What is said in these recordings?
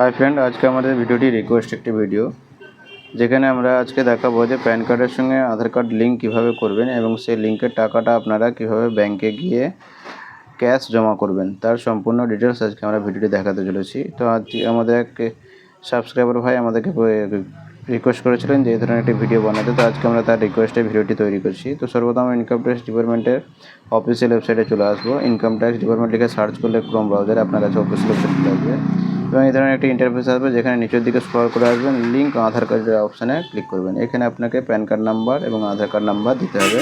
Hi friend আজকে আমাদের ভিডিওটি রিকোয়েস্ট একটি ভিডিও যেখানে আমরা আজকে দেখাবো যে প্যান কার্ডের সঙ্গে আধার কার্ড লিঙ্ক কীভাবে করবেন এবং সেই লিঙ্কের টাকাটা আপনারা কীভাবে ব্যাংকে গিয়ে ক্যাশ জমা করবেন। তার সম্পূর্ণ ডিটেলস আজকে আমরা ভিডিওটি দেখাতে চলেছি। তো আজ আমাদের এক সাবস্ক্রাইবার ভাই আমাদেরকে রিকোয়েস্ট করেছিলেন যে এই ধরনের একটি ভিডিও বানাতে। তো আজকে আমরা তার রিকোয়েস্টে ভিডিওটি তৈরি করছি। তো সর্বপ্রথম ইনকাম ট্যাক্স ডিপার্টমেন্টের অফিসিয়াল ওয়েবসাইটে চলে আসব। ইনকাম ট্যাক্স ডিপার্টমেন্ট লিখে সার্চ করলে ক্রোম ব্রাউজারে আপনার কাছে অফিসিয়াল ওয়েবসাইট চলে আসবে। এবং এই ধরনের একটি ইন্টারফেস আসবে যেখানে নিচের দিকে স্ক্রল করে আসবেন লিঙ্ক আধার কার্ডের অপশানে ক্লিক করবেন। এখানে আপনাকে প্যান কার্ড নাম্বার এবং আধার কার্ড নাম্বার দিতে হবে।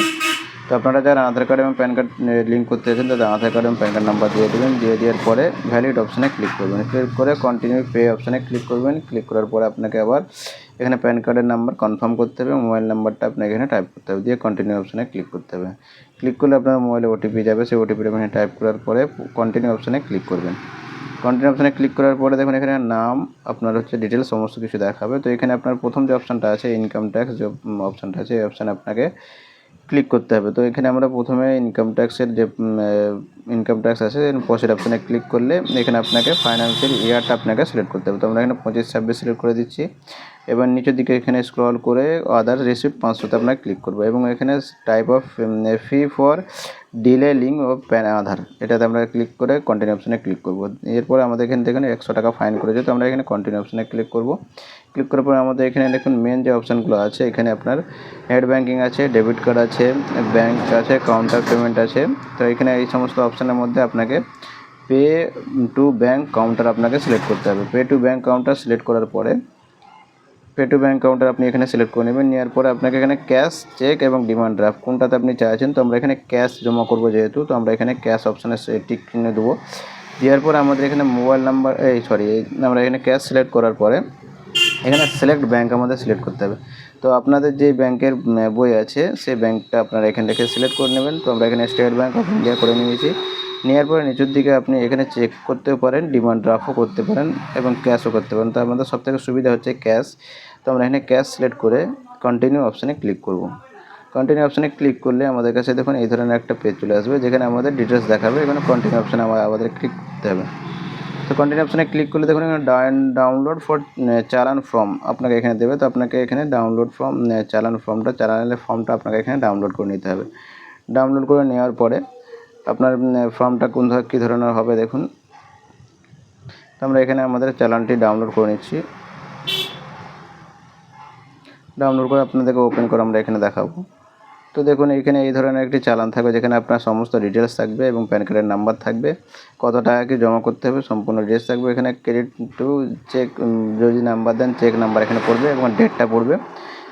তো আপনারা যারা আধার কার্ড এবং প্যান কার্ড লিঙ্ক করতে চাইছেন তাদের আধার কার্ড এবং প্যান কার্ড নাম্বার দিয়ে দেবেন। দিয়ে দেওয়ার পরে ভ্যালিড অপশানে ক্লিক করবেন। ক্লিক করে কন্টিনিউ পে অপশানে ক্লিক করবেন। ক্লিক করার পরে আপনাকে আবার এখানে প্যান কার্ডের নাম্বার কনফার্ম করতে হবে মোবাইল নাম্বারটা আপনাকে এখানে টাইপ করতে হবে। দিয়ে কন্টিনিউ অপশানে ক্লিক করতে হবে। ক্লিক করলে আপনার মোবাইলে ওটিপি যাবে। সেই ওটিপিটা এখানে টাইপ করার পরে কন্টিনিউ অপশানে ক্লিক করবেন। কন্টিনিউ অপশানে ক্লিক করার পরে দেখুন এখানে নাম, আপনার হচ্ছে ডিটেলস সমস্ত কিছু দেখাবে। তো এখানে আপনার প্রথম যে অপশানটা আছে ইনকাম ট্যাক্স যে অপশানটা আছে, এই অপশানে আপনাকে ক্লিক করতে হবে। তো এখানে আমরা প্রথমে ইনকাম ট্যাক্সের যে ইনকাম ট্যাক্স আছে পঁচিশ অপশানে ক্লিক করলে এখানে আপনাকে ফাইন্যান্সিয়াল ইয়ারটা আপনাকে সিলেক্ট করতে হবে। তো আমরা এখানে পঁচিশ, ছাব্বিশ সিলেক্ট করে দিচ্ছি। এবার নিচের দিকে এখানে স্ক্রল করে আদার রিসিপ্ট পাঁচশোতে আপনাকে ক্লিক করব। এবং এখানে type of fee for delay link O PAN Aadhaar এটাতে আমরা ক্লিক করে কন্টিনিউ অপশানে ক্লিক করব। এরপরে আমাদের এখান থেকে একশো টাকা ফাইন করেছে, তো আমরা এখানে কন্টিনিউ অপশানে ক্লিক করব। ক্লিক করার পরে আমাদের এখানে দেখুন মেন যে অপশানগুলো আছে, এখানে আপনার নেট ব্যাঙ্কিং আছে ডেবিট কার্ড আছে ব্যাঙ্ক আছে কাউন্টার পেমেন্ট আছে। তো এখানে এই সমস্ত অপশানের মধ্যে আপনাকে পে টু ব্যাঙ্ক কাউন্টার আপনাকে সিলেক্ট করতে হবে। Pay to bank counter select করার পরে পে টু ব্যাঙ্ক কাউন্টার আপনি এখানে সিলেক্ট করে নেবেন। নেওয়ার পরে আপনাকে এখানে ক্যাশ চেক এবং ডিমান্ড ড্রাফট কোনটাতে আপনি চাইছেন, তো আমরা এখানে ক্যাশ জমা করব যেহেতু, তো আমরা এখানে ক্যাশ অপশানে টিক কিনে দেবো। দেওয়ার পরে আমাদের এখানে মোবাইল নাম্বার এই সরি আমরা এখানে ক্যাশ সিলেক্ট করার পরে এখানে সিলেক্ট ব্যাঙ্ক আমাদের সিলেক্ট করতে হবে। তো আপনাদের যে ব্যাংকের বই আছে, সেই ব্যাংকটা আপনারা এখান থেকে সিলেক্ট করে নেবেন। তো আমরা এখানে স্টেট ব্যাঙ্ক অফ ইন্ডিয়া করে নিয়েছি। নেওয়ার পরে নিচের দিকে আপনি এখানে চেক করতেও পারেন ডিমান্ড ড্রাফটও করতে পারেন এবং ক্যাশও করতে পারেন। তো আমাদের সবথেকে সুবিধা হচ্ছে ক্যাশ তো আমরা এখানে ক্যাশ সিলেক্ট করে কন্টিনিউ অপশানে ক্লিক করব। কন্টিনিউ অপশানে ক্লিক করলে আমাদের কাছে দেখুন এই ধরনের একটা পেজ চলে আসবে, যেখানে আমাদের ডিটেলস দেখাবে, এখানে কন্টিনিউ অপশানে আমাদের ক্লিক করতে হবে। তো কন্টিনিউ অপশানে ক্লিক করলে দেখুন এখানে ডাউনলোড ফর চালান ফর্ম আপনাকে এখানে দেবে। তো আপনাকে এখানে ডাউনলোড ফর্ম চালান ফর্মটা চালানের ফর্মটা আপনাকে এখানে ডাউনলোড করে নিতে হবে। ডাউনলোড করে নেওয়ার পরে আপনার ফর্মটা কোন কী ধরনের হবে দেখুন। তো আমরা এখানে আমাদের চালানটি ডাউনলোড করে নিচ্ছি। ডাউনলোড করে আপনাদেরকে ওপেন করে আমরা এখানে দেখাবো। তো দেখুন, এখানে এই ধরনের একটি চালান থাকবে যেখানে আপনার সমস্ত ডিটেলস থাকবে এবং প্যান কার্ডের নাম্বার থাকবে। কত টাকা কি জমা করতে হবে, সম্পূর্ণ ডিটেলস থাকবে। এখানে ক্রেডিট টু চেক যদি নাম্বার দেন চেক নাম্বার এখানে পড়বে এবং ডেটটা পড়বে।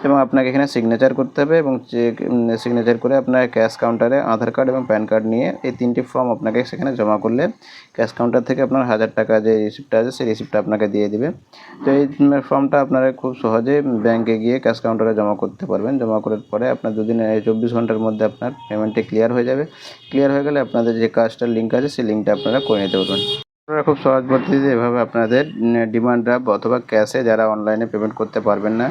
এবং আপনাকে এখানে সিগনেচার করতে হবে এবং চেক সিগনেচার করে আপনার ক্যাশ কাউন্টারে আধার কার্ড এবং প্যান কার্ড নিয়ে এই তিনটি ফর্ম আপনাকে সেখানে জমা করলে ক্যাশ কাউন্টার থেকে আপনার হাজার টাকা যে রিসিপ্টটা আছে সেই রিসিপ্টটা আপনাকে দিয়ে দিবে। তো এই ফর্মটা আপনারা খুব সহজে ব্যাংকে গিয়ে ক্যাশ কাউন্টারে জমা করতে পারবেন। জমা করার পরে আপনার দুদিন চব্বিশ ঘণ্টার মধ্যে আপনার পেমেন্টটি ক্লিয়ার হয়ে যাবে। ক্লিয়ার হয়ে গেলে আপনাদের যে কাজটার লিঙ্ক আছে সেই লিঙ্কটা আপনারা করে নিতে পারবেন। আপনারা খুব সহজ পদ্ধতিতে এভাবে আপনাদের ডিমান্ড ড্রাফট অথবা ক্যাশে যারা অনলাইনে পেমেন্ট করতে পারবেন না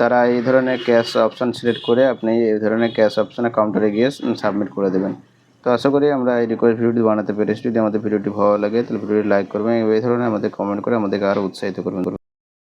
তারা এই ধরনের ক্যাশ অপশান সিলেক্ট করে আপনি এই ধরনের ক্যাশ অপশানে কাউন্টারে গিয়ে সাবমিট করে দেবেন। তো আশা করি আমরা এই রিকোয়েস্ট ভিডিওটি বানাতে পেরেছি। যদি আমাদের ভিডিওটি ভালো লাগে, তাহলে ভিডিওটি লাইক করবেন এই ধরনের আমাদের কমেন্ট করে আমাদেরকে আরও উৎসাহিত করবেন।